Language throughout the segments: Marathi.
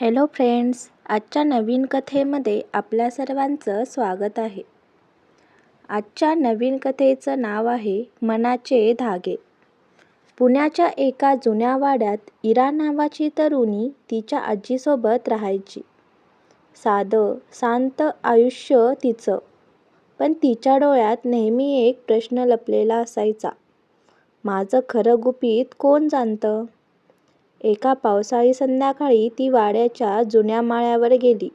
हॅलो फ्रेंड्स आजच्या नवीन कथेमध्ये आपल्या सर्वांचं स्वागत आहे. आजच्या नवीन कथेचं नाव आहे मनाचे धागे. पुण्याच्या एका जुन्या वाड्यात इरा नावाची तरुणी तिच्या आजीसोबत राहायची. साधं शांत आयुष्य तिचं. पण तिच्या डोळ्यात नेहमी एक प्रश्न लपलेला असायचा. माझं खरं गुपित कोण जाणतं? एका पावसाळी संध्याकाळी ती वाड्याच्या जुन्या माळ्यावर गेली.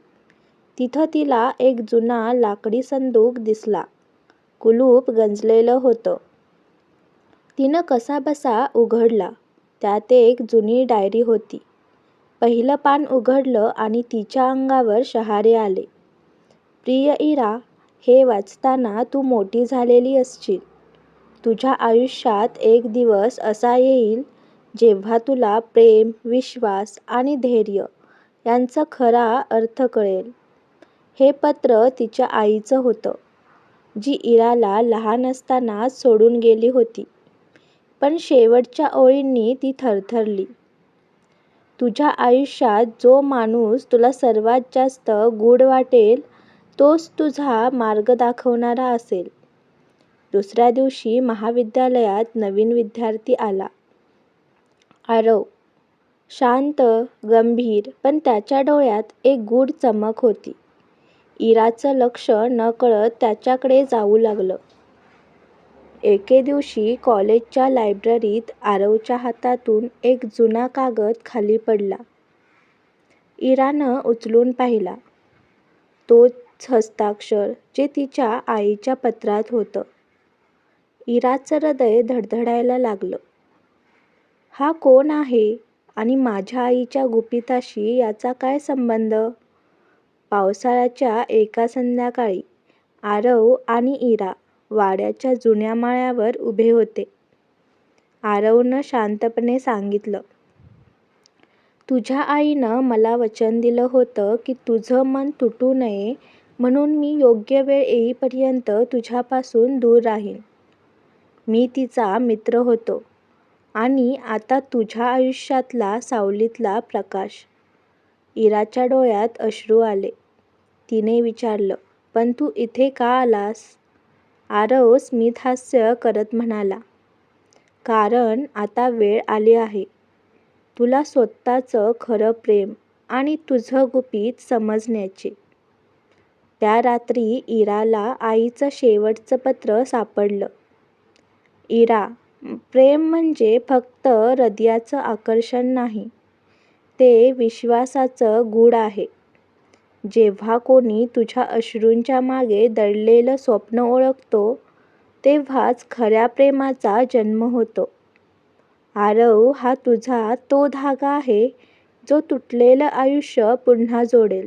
तिथं तिला एक जुना लाकडी संदूक दिसला. कुलूप गंजलेलं होतं. तिनं कसाबसा उघडला. त्यात एक जुनी डायरी होती. पहिलं पान उघडलं आणि तिच्या अंगावर शहारे आले. प्रिय इरा हे वाचताना तू मोठी झालेली असशील. तुझ्या आयुष्यात एक दिवस असा येईल जेव्हा तुला प्रेम विश्वास आणि धैर्य यांचा खरा अर्थ कळेल. हे पत्र तिच्या आईचं होतं जी इराला लहान असतानाच सोडून गेली होती. पण शेवटच्या ओळींनी ती थरथरली. तुझ्या आयुष्यात जो माणूस तुला सर्वात जास्त गूढ वाटेल तोच तुझा मार्ग दाखवणारा असेल. दुसऱ्या दिवशी महाविद्यालयात नवीन विद्यार्थी आला. आरव. शांत गंभीर पण त्याच्या डोळ्यात एक गूढ चमक होती. इराचं लक्ष नकळत त्याच्याकडे जाऊ लागलं. एके दिवशी कॉलेजच्या लायब्ररीत आरवच्या हातातून एक जुना कागद खाली पडला. इरानं उचलून पाहिला. तोच हस्ताक्षर जे तिच्या आईच्या पत्रात होतं. इराचं हृदय धडधडायला लागलं. हा कोण आहे आणि माझ्या आईच्या गुपिताशी याचा काय संबंध? पावसाळ्याच्या एका संध्याकाळी आरव आणि इरा वाड्याच्या जुन्या माळ्यावर उभे होते. आरवनं शांतपणे सांगितलं तुझ्या आईनं मला वचन दिलं होतं की तुझं मन तुटू नये म्हणून मी योग्य वेळ येईपर्यंत तुझ्यापासून दूर राहीन. मी तिचा मित्र होतो. आणि आता तुझ्या आयुष्यातला सावलीतला प्रकाश. इराच्या डोळ्यात अश्रू आले. तिने विचारलं पण तू इथे का आलास? आरव स्मितहास्य करत म्हणाला कारण आता वेळ आली आहे. तुला स्वतःचं खरं प्रेम आणि तुझं गुपित समजण्याचे. त्या रात्री इराला आईचं शेवटचं पत्र सापडलं. इरा प्रेम म्हणजे फक्त हृदयाचं आकर्षण नाही ते विश्वासाचं गूढ आहे. जेव्हा कोणी तुझ्या अश्रूंच्या मागे दडलेलं स्वप्न ओळखतो तेव्हाच खऱ्या प्रेमाचा जन्म होतो. आरव हा तुझा तो धागा आहे जो तुटलेलं आयुष्य पुन्हा जोडेल.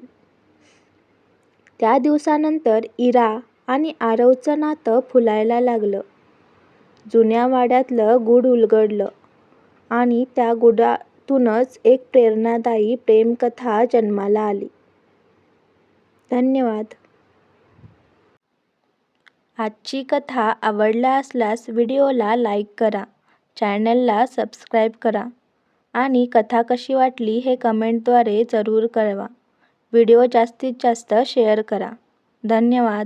त्या दिवसानंतर इरा आणि आरवचं नातं फुलायला लागलं. जुन्या वाड्यातलं गूढ उलगडलं आणि त्या गुढातूनच एक प्रेरणादायी प्रेमकथा जन्माला आली. धन्यवाद. आजची कथा आवडला असल्यास व्हिडिओला लाईक करा चॅनलला सबस्क्राईब करा आणि कथा कशी वाटली हे कमेंटद्वारे जरूर कळवा. व्हिडिओ जास्तीत जास्त शेअर करा. धन्यवाद.